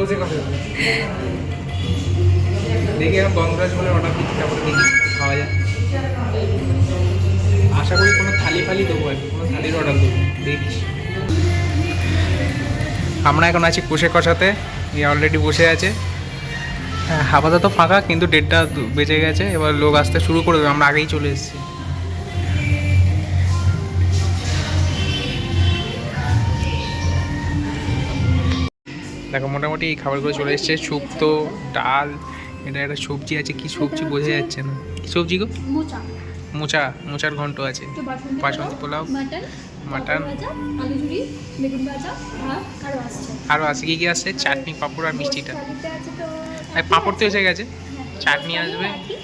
বসে কথা দেখি এখন গন্ধরাজ বলে অর্ডার করছি তারপরে দেখি খাওয়া যায়। আশা করি কোনো থালি ফালি দেবো আর কি, কোনো থালির অর্ডার দেবো। দেখি। আমরা এখন আছি কুশে কষাতে অলরেডি বসে আছে। হ্যাঁ আপাতত ফাঁকা কিন্তু ডেটটা বেঁচে গেছে এবার লোক আসতে শুরু করে দেবে আমরা আগেই চলে এসেছি। দেখো মোটামুটি এই খাবারগুলো চলে এসছে। শুক্তো ডাল এটা একটা সবজি আছে কি সবজি বোঝা যাচ্ছে না। কি সবজি গো? মোচা। মোচা মোচার ঘন্ট আছে। বাসন্তী পোলাও মাটন আরও আছে কি কি আসছে চাটনি পাঁপড় আর মিষ্টিটা। আর পাঁপড় তো এসে গেছে। হ্যাঁ, চাটনি আসবে। একই।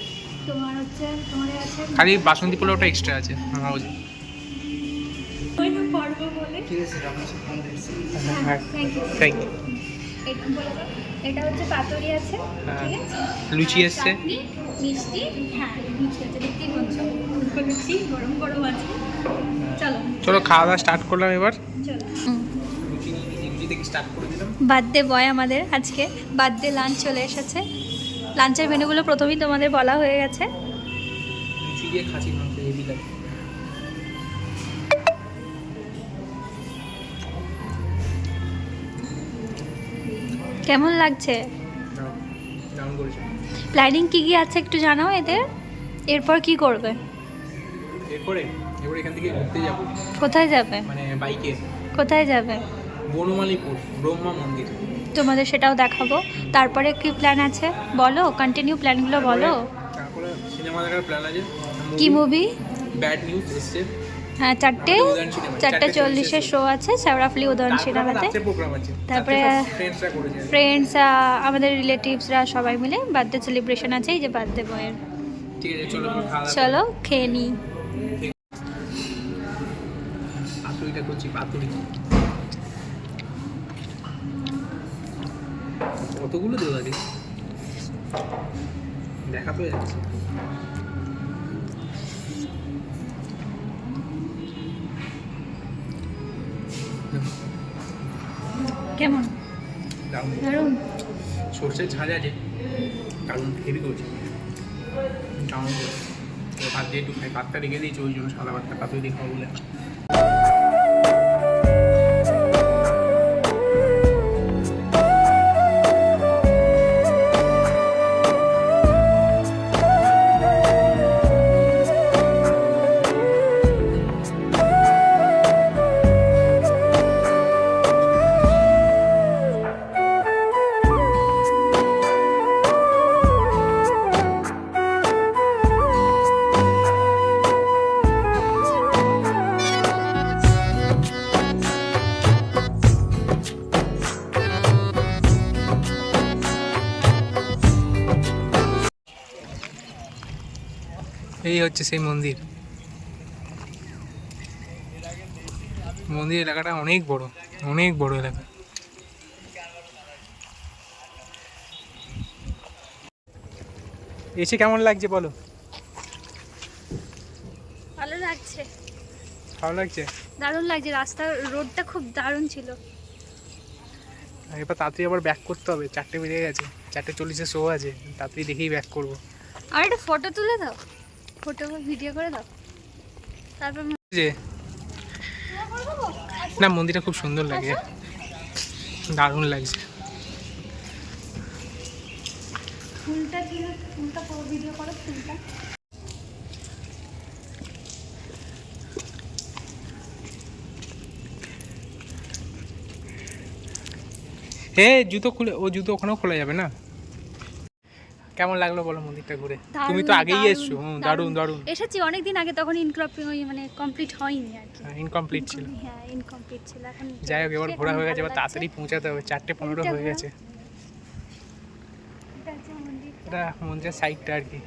তোমার হচ্ছে তোমার আছে খালি বাসন্তী পোলাওটা এক্সট্রা আছে হ্যাঁ থ্যাংক ইউ এটা হচ্ছে পাতুরি আছে হ্যাঁ। ঠিক আছে? লুচি আর মিষ্টি হ্যাঁ লুচি আছে দেখতেই পাচ্ছ। লুচি গরম গরম আছে। চলো। চলো খাওয়া দাওয়া স্টার্ট করলাম এবার। চলো। লুচি লুচি থেকে স্টার্ট করে দিলাম। বার্থডে বয় আমাদের আজকে। বার্থডে লাঞ্চ চলে এসেছে। লাঞ্চের মেনুগুলো প্রথমেই তোমাদের বলা হয়ে গেছে। লুচি দিয়ে খাসির কেমন লাগছে? প্ল্যানিং কি কি আছে একটু জানাও এদের। এরপর কি করবে? এরপরে এবার এখান থেকে ঘুরতে যাব। কোথায় যাবে? মানে বাইকে। কোথায় যাবে? বনমালীপুর ব্রহ্মা মন্দির। তোমাদের সেটাও দেখাবো। তারপরে কি প্ল্যান আছে? বলো কন্টিনিউ প্ল্যানগুলো বলো। তারপরে সিনেমা দেখার প্ল্যান আছে। কি মুভি ব্যাড নিউজ এসছে। হ্যাঁ চারটে চারটে চল্লিশের শো আছে শ্যাওড়াফলি উদয়ন তারপরে সিনেমাতে। তারপরে, ফ্রেন্ডস আমাদের রিলেটিভসরা সবাই মিলে বার্থডে সেলিব্রেশন আছে এই যে বার্থডে বয়ের চলো খেয়ে নিই কতগুলো দেওয়া দেখা তো যাচ্ছে। কেমন? দারুণ। সর্ষের ঝাঁঝ আছে দারুণ হেভি করছে। দারুণ করছে। ভাত দিয়ে একটু খাই। ভাতটা রেখে দিয়েছি ওই জন্য সাদা ভাতটা পাতুরি দিয়ে খাওয়া বলে। এই হচ্ছে সেই মন্দির। মন্দির এলাকাটা অনেক বড় অনেক বড় এলাকা। এসে কেমন লাগছে বলো? ভালো লাগছে। ভালো লাগছে? দারুণ লাগছে রাস্তার রোডটা খুব দারুণ ছিল। এবার তাড়াতাড়ি আবার ব্যাক করতে হবে চারটে বেজে গেছে চারটে চল্লিশে শো আছে তাড়াতাড়ি দেখেই ব্যাক করব। আর একটা ফটো তুলে দাও। ফটো ভিডিও করে দাও। তারপর যে। না মন্দিরটা খুব সুন্দর লাগে। দারুণ লাগছে। ফুলটা কি ফুলটা ভিডিও করো ফুলটা। হে জুতো খুলে ও জুতো ওখানেও খোলা যাবে না? কেমন লাগল বলো মন্দিরটা ঘুরে? তুমি তো আগেই এসছো। হুম দারুণ। দারুণ এসেছি অনেক দিন আগে তখন ইনক্রপ মানে কমপ্লিট হয়নি আর কি। ইনকমপ্লিট ছিল। হ্যাঁ ইনকমপ্লিট ছিল। এখন যাই হোক এবার ঘোরা হয়ে গেছে এবার তাড়াতাড়ি পৌঁছাতে হবে চারটে পনেরো হয়ে গেছে। এটা মন্দিরের সাইডটা আর কি।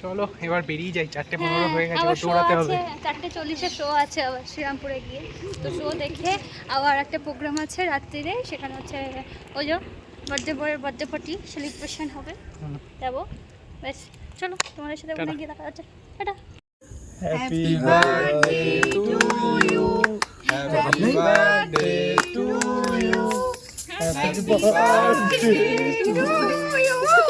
চলো এবার বেরিয়ে যাই চারটে পনেরো হ্যাঁ, হয়ে গেছে দৌড়াতে হবে। চারটে চল্লিশে শো আছে আবার শ্রীরামপুরে গিয়ে। তো শো দেখে আবার একটা প্রোগ্রাম আছে রাত্রিরে সেখানে হচ্ছে ওই যে বার্থডে বয়ের বার্থডে পার্টি সেলিব্রেশন হবে। যাব। বেশ চলো তোমাদের সাথে ওখানে। গিয়ে দেখা যাচ্ছে tata. Happy birthday to you happy birthday to you happy birthday to birthday